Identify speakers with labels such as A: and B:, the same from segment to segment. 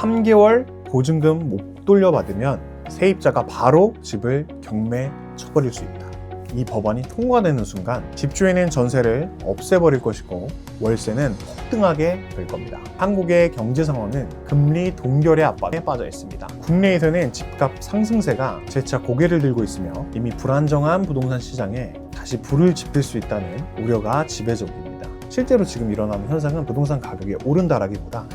A: 3개월 보증금 못 돌려받으면 세입자가 바로 집을 경매 쳐버릴 수 있다. 이 법안이 통과되는 순간 집주인은 전세를 없애버릴 것이고 월세는 폭등하게 될 겁니다. 한국의 경제 상황은 금리 동결의 압박에 빠져 있습니다. 국내에서는 집값 상승세가 재차 고개를 들고 있으며 이미 불안정한 부동산 시장에 다시 불을 지필 수 있다는 우려가 지배적입니다. 실제로 지금 일어나는 현상은 부동산 가격이 오른다라기보다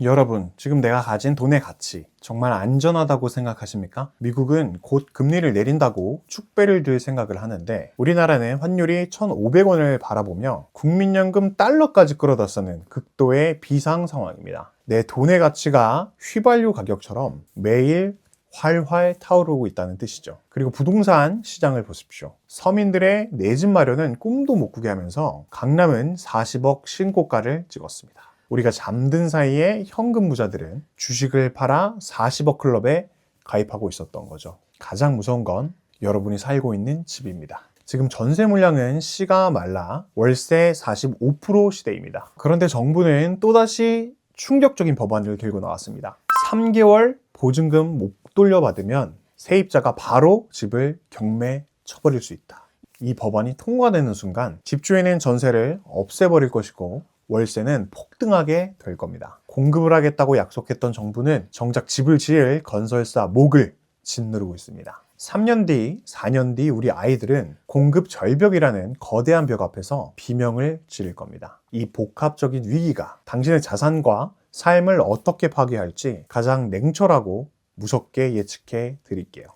A: 여러분, 지금 내가 가진 돈의 가치 정말 안전하다고 생각하십니까? 미국은 곧 금리를 내린다고 축배를 들 생각을 하는데 우리나라는 환율이 1,500원을 바라보며 국민연금 달러까지 끌어다 쓰는 극도의 비상 상황입니다. 내 돈의 가치가 휘발유 가격처럼 매일 활활 타오르고 있다는 뜻이죠. 그리고 부동산 시장을 보십시오. 서민들의 내 집 마련은 꿈도 못 꾸게 하면서 강남은 40억 신고가를 찍었습니다. 우리가 잠든 사이에 현금 부자들은 주식을 팔아 40억 클럽에 가입하고 있었던 거죠. 가장 무서운 건 여러분이 살고 있는 집입니다. 지금 전세 물량은 씨가 말라 월세 45% 시대입니다. 그런데 정부는 또다시 충격적인 법안을 들고 나왔습니다. 3개월 보증금 못 돌려받으면 세입자가 바로 집을 경매 쳐버릴 수 있다. 이 법안이 통과되는 순간 집주인은 전세를 없애버릴 것이고 월세는 폭등하게 될 겁니다. 공급을 하겠다고 약속했던 정부는 정작 집을 지을 건설사 목을 짓누르고 있습니다. 3년 뒤, 4년 뒤 우리 아이들은 공급 절벽이라는 거대한 벽 앞에서 비명을 지를 겁니다. 이 복합적인 위기가 당신의 자산과 삶을 어떻게 파괴할지 가장 냉철하고 무섭게 예측해 드릴게요.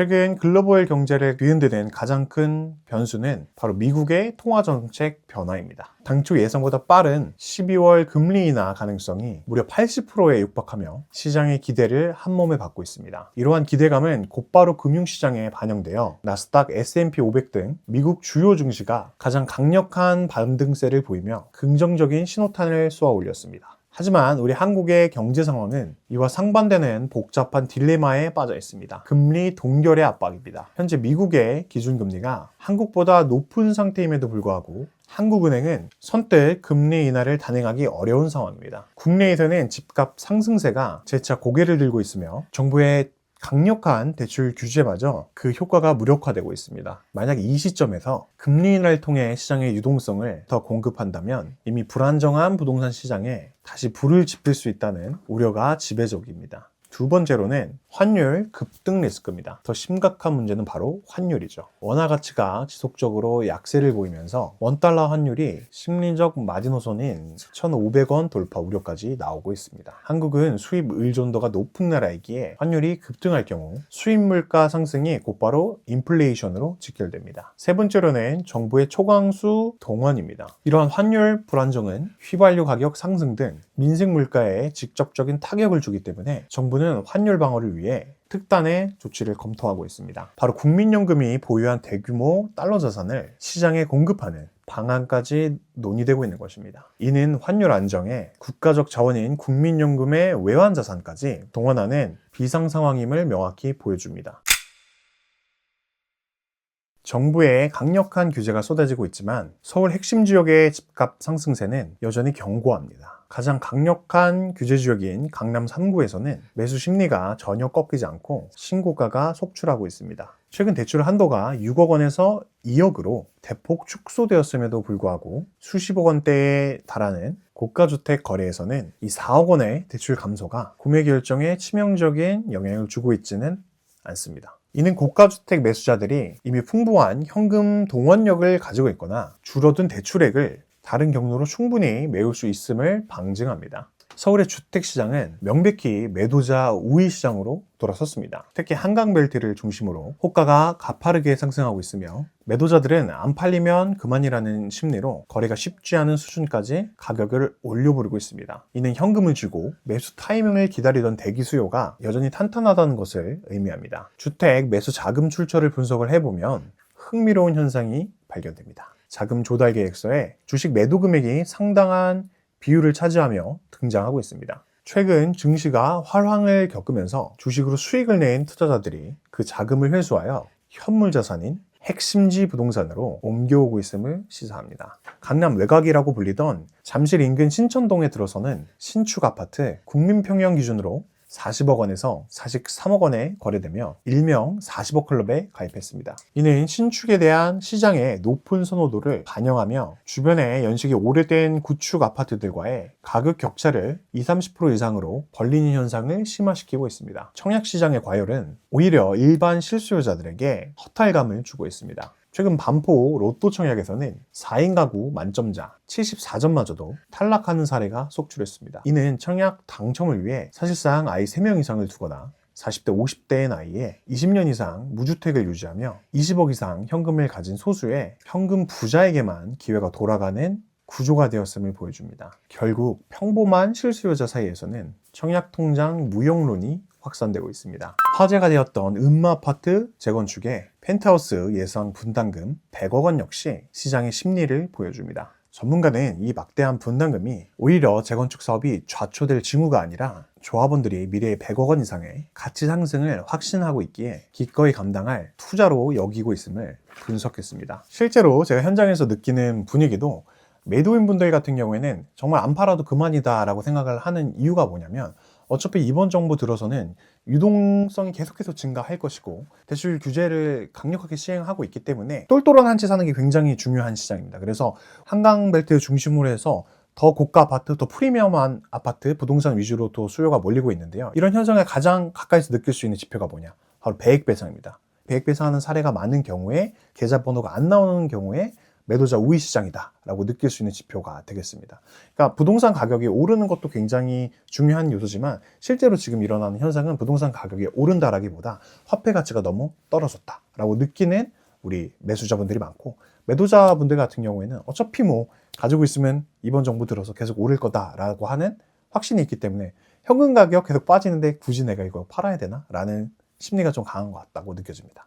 A: 최근 글로벌 경제를 뒤흔드는 가장 큰 변수는 바로 미국의 통화 정책 변화입니다. 당초 예상보다 빠른 12월 금리 인하 가능성이 무려 80%에 육박하며 시장의 기대를 한몸에 받고 있습니다. 이러한 기대감은 곧바로 금융시장에 반영되어 나스닥, S&P 500 등 미국 주요 증시가 가장 강력한 반등세를 보이며 긍정적인 신호탄을 쏘아 올렸습니다. 하지만 우리 한국의 경제 상황은 이와 상반되는 복잡한 딜레마에 빠져 있습니다. 금리 동결의 압박입니다. 현재 미국의 기준금리가 한국보다 높은 상태임에도 불구하고 한국은행은 선뜻 금리 인하를 단행하기 어려운 상황입니다. 국내에서는 집값 상승세가 재차 고개를 들고 있으며 정부의 강력한 대출 규제마저 그 효과가 무력화되고 있습니다. 만약 이 시점에서 금리 인하를 통해 시장의 유동성을 더 공급한다면 이미 불안정한 부동산 시장에 다시 불을 지필 수 있다는 우려가 지배적입니다. 두 번째로는 환율 급등 리스크입니다. 더 심각한 문제는 바로 환율이죠. 원화 가치가 지속적으로 약세를 보이면서 원달러 환율이 심리적 마지노선인 1,500원 돌파 우려까지 나오고 있습니다. 한국은 수입 의존도가 높은 나라이기에 환율이 급등할 경우 수입 물가 상승이 곧바로 인플레이션으로 직결됩니다. 세 번째로는 정부의 초강수 동원입니다. 이러한 환율 불안정은 휘발유 가격 상승 등 민생 물가에 직접적인 타격을 주기 때문에 정부는 환율 방어를 위해 특단의 조치를 검토하고 있습니다. 바로 국민연금이 보유한 대규모 달러 자산을 시장에 공급하는 방안까지 논의되고 있는 것입니다. 이는 환율 안정에 국가적 자원인 국민연금의 외환 자산까지 동원하는 비상 상황임을 명확히 보여줍니다. 정부의 강력한 규제가 쏟아지고 있지만 서울 핵심 지역의 집값 상승세는 여전히 견고합니다. 가장 강력한 규제 지역인 강남 3구에서는 매수 심리가 전혀 꺾이지 않고 신고가가 속출하고 있습니다. 최근 대출 한도가 6억 원에서 2억으로 대폭 축소되었음에도 불구하고 수십억 원대에 달하는 고가주택 거래에서는 이 4억 원의 대출 감소가 구매 결정에 치명적인 영향을 주고 있지는 않습니다. 이는 고가주택 매수자들이 이미 풍부한 현금 동원력을 가지고 있거나 줄어든 대출액을 다른 경로로 충분히 메울 수 있음을 방증합니다. 서울의 주택 시장은 명백히 매도자 우위 시장으로 돌아섰습니다. 특히 한강벨트를 중심으로 호가가 가파르게 상승하고 있으며 매도자들은 안 팔리면 그만이라는 심리로 거래가 쉽지 않은 수준까지 가격을 올려버리고 있습니다. 이는 현금을 쥐고 매수 타이밍을 기다리던 대기 수요가 여전히 탄탄하다는 것을 의미합니다. 주택 매수 자금 출처를 분석을 해보면 흥미로운 현상이 발견됩니다. 자금 조달 계획서에 주식 매도 금액이 상당한 비율을 차지하며 등장하고 있습니다. 최근 증시가 활황을 겪으면서 주식으로 수익을 낸 투자자들이 그 자금을 회수하여 현물 자산인 핵심지 부동산으로 옮겨오고 있음을 시사합니다. 강남 외곽이라고 불리던 잠실 인근 신천동에 들어서는 신축 아파트 국민평형 기준으로 40억 원에서 43억 원에 거래되며 일명 40억 클럽에 가입했습니다. 이는 신축에 대한 시장의 높은 선호도를 반영하며 주변에 연식이 오래된 구축 아파트들과의 가격 격차를 20, 30% 이상으로 벌리는 현상을 심화시키고 있습니다. 청약 시장의 과열은 오히려 일반 실수요자들에게 허탈감을 주고 있습니다. 최근 반포 로또 청약에서는 4인 가구 만점자 74점마저도 탈락하는 사례가 속출했습니다. 이는 청약 당첨을 위해 사실상 아이 3명 이상을 두거나 40대, 50대의 나이에 20년 이상 무주택을 유지하며 20억 이상 현금을 가진 소수의 현금 부자에게만 기회가 돌아가는 구조가 되었음을 보여줍니다. 결국 평범한 실수요자 사이에서는 청약 통장 무용론이 확산되고 있습니다. 화제가 되었던 음마 아파트 재건축의 펜트하우스 예상 분담금 100억 원 역시 시장의 심리를 보여줍니다. 전문가는 이 막대한 분담금이 오히려 재건축 사업이 좌초될 징후가 아니라 조합원들이 미래에 100억 원 이상의 가치 상승을 확신하고 있기에 기꺼이 감당할 투자로 여기고 있음을 분석했습니다. 실제로 제가 현장에서 느끼는 분위기도 매도인분들 같은 경우에는 정말 안 팔아도 그만이다라고 생각을 하는 이유가 뭐냐면 어차피 이번 정부 들어서는 유동성이 계속해서 증가할 것이고 대출 규제를 강력하게 시행하고 있기 때문에 똘똘한 한채 사는 게 굉장히 중요한 시장입니다. 그래서 한강 벨트 중심으로 해서 더 고가 아파트, 더 프리미엄한 아파트, 부동산 위주로 또 수요가 몰리고 있는데요. 이런 현상을 가장 가까이서 느낄 수 있는 지표가 뭐냐? 바로 배액 배상입니다. 배액 배상하는 사례가 많은 경우에 계좌번호가 안 나오는 경우에 매도자 우위 시장이다라고 느낄 수 있는 지표가 되겠습니다. 그러니까 부동산 가격이 오르는 것도 굉장히 중요한 요소지만 실제로 지금 일어나는 현상은 부동산 가격이 오른다라기보다 화폐 가치가 너무 떨어졌다라고 느끼는 우리 매수자분들이 많고 매도자분들 같은 경우에는 어차피 뭐 가지고 있으면 이번 정부 들어서 계속 오를 거다라고 하는 확신이 있기 때문에 현금 가격 계속 빠지는데 굳이 내가 이걸 팔아야 되나? 라는 심리가 좀 강한 것 같다고 느껴집니다.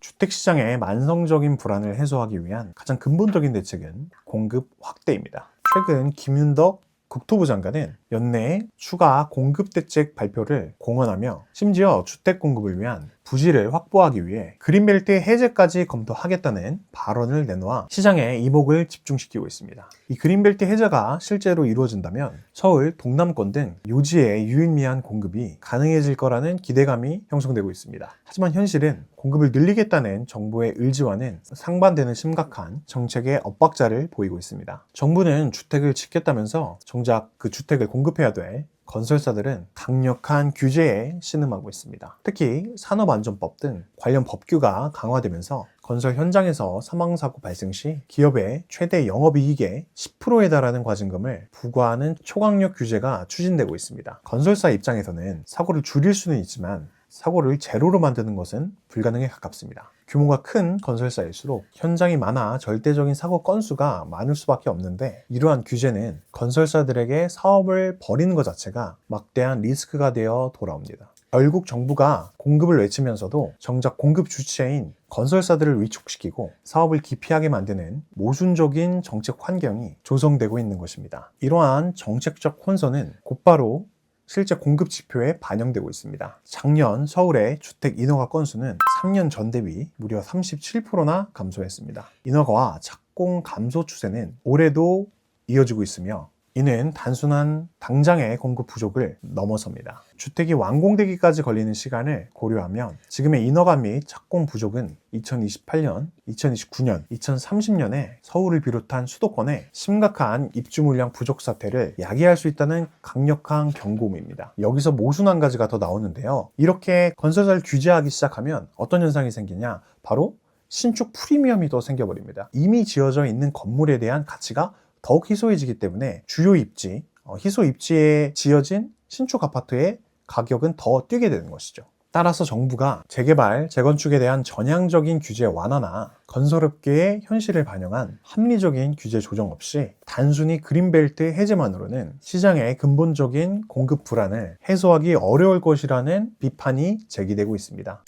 A: 주택시장의 만성적인 불안을 해소하기 위한 가장 근본적인 대책은 공급 확대입니다. 최근 김윤덕 국토부 장관은 연내에 추가 공급 대책 발표를 공언하며 심지어 주택 공급을 위한 부지를 확보하기 위해 그린벨트 해제까지 검토하겠다는 발언을 내놓아 시장의 이목을 집중시키고 있습니다. 이 그린벨트 해제가 실제로 이루어진다면 서울, 동남권 등 요지의 유일미한 공급이 가능해질 거라는 기대감이 형성되고 있습니다. 하지만 현실은 공급을 늘리겠다는 정부의 의지와는 상반되는 심각한 정책의 엇박자를 보이고 있습니다. 정부는 주택을 짓겠다면서 정작 그 주택을 공급해야 될 건설사들은 강력한 규제에 신음하고 있습니다. 특히 산업안전법 등 관련 법규가 강화되면서 건설 현장에서 사망사고 발생 시 기업의 최대 영업이익의 10%에 달하는 과징금을 부과하는 초강력 규제가 추진되고 있습니다. 건설사 입장에서는 사고를 줄일 수는 있지만 사고를 제로로 만드는 것은 불가능에 가깝습니다. 규모가 큰 건설사일수록 현장이 많아 절대적인 사고 건수가 많을 수밖에 없는데 이러한 규제는 건설사들에게 사업을 벌이는 것 자체가 막대한 리스크가 되어 돌아옵니다. 결국 정부가 공급을 외치면서도 정작 공급 주체인 건설사들을 위축시키고 사업을 기피하게 만드는 모순적인 정책 환경이 조성되고 있는 것입니다. 이러한 정책적 혼선은 곧바로 실제 공급 지표에 반영되고 있습니다. 작년 서울의 주택 인허가 건수는 3년 전 대비 무려 37%나 감소했습니다. 인허가와 착공 감소 추세는 올해도 이어지고 있으며 이는 단순한 당장의 공급 부족을 넘어섭니다. 주택이 완공되기까지 걸리는 시간을 고려하면 지금의 인허가 및 착공 부족은 2028년, 2029년, 2030년에 서울을 비롯한 수도권에 심각한 입주 물량 부족 사태를 야기할 수 있다는 강력한 경고음입니다. 여기서 모순 한 가지가 더 나오는데요. 이렇게 건설사를 규제하기 시작하면 어떤 현상이 생기냐? 바로 신축 프리미엄이 더 생겨버립니다. 이미 지어져 있는 건물에 대한 가치가 더욱 희소해지기 때문에 주요 입지, 어, 희소 입지에 지어진 신축 아파트의 가격은 더 뛰게 되는 것이죠. 따라서 정부가 재개발, 재건축에 대한 전향적인 규제 완화나 건설업계의 현실을 반영한 합리적인 규제 조정 없이 단순히 그린벨트 해제만으로는 시장의 근본적인 공급 불안을 해소하기 어려울 것이라는 비판이 제기되고 있습니다.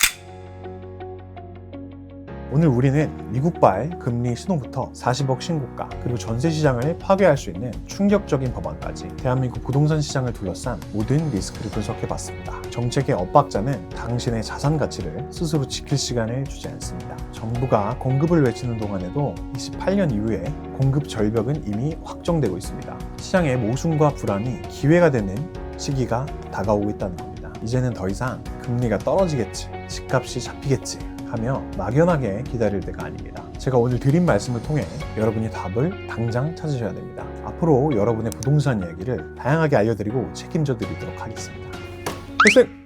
A: 오늘 우리는 미국발 금리 신호부터 40억 신고가 그리고 전세 시장을 파괴할 수 있는 충격적인 법안까지 대한민국 부동산 시장을 둘러싼 모든 리스크를 분석해봤습니다. 정책의 엇박자는 당신의 자산 가치를 스스로 지킬 시간을 주지 않습니다. 정부가 공급을 외치는 동안에도 28년 이후에 공급 절벽은 이미 확정되고 있습니다. 시장의 모순과 불안이 기회가 되는 시기가 다가오고 있다는 겁니다. 이제는 더 이상 금리가 떨어지겠지, 집값이 잡히겠지 하며 막연하게 기다릴 때가 아닙니다. 제가 오늘 드린 말씀을 통해 여러분이 답을 당장 찾으셔야 됩니다. 앞으로 여러분의 부동산 이야기를 다양하게 알려드리고 책임져 드리도록 하겠습니다. 필승!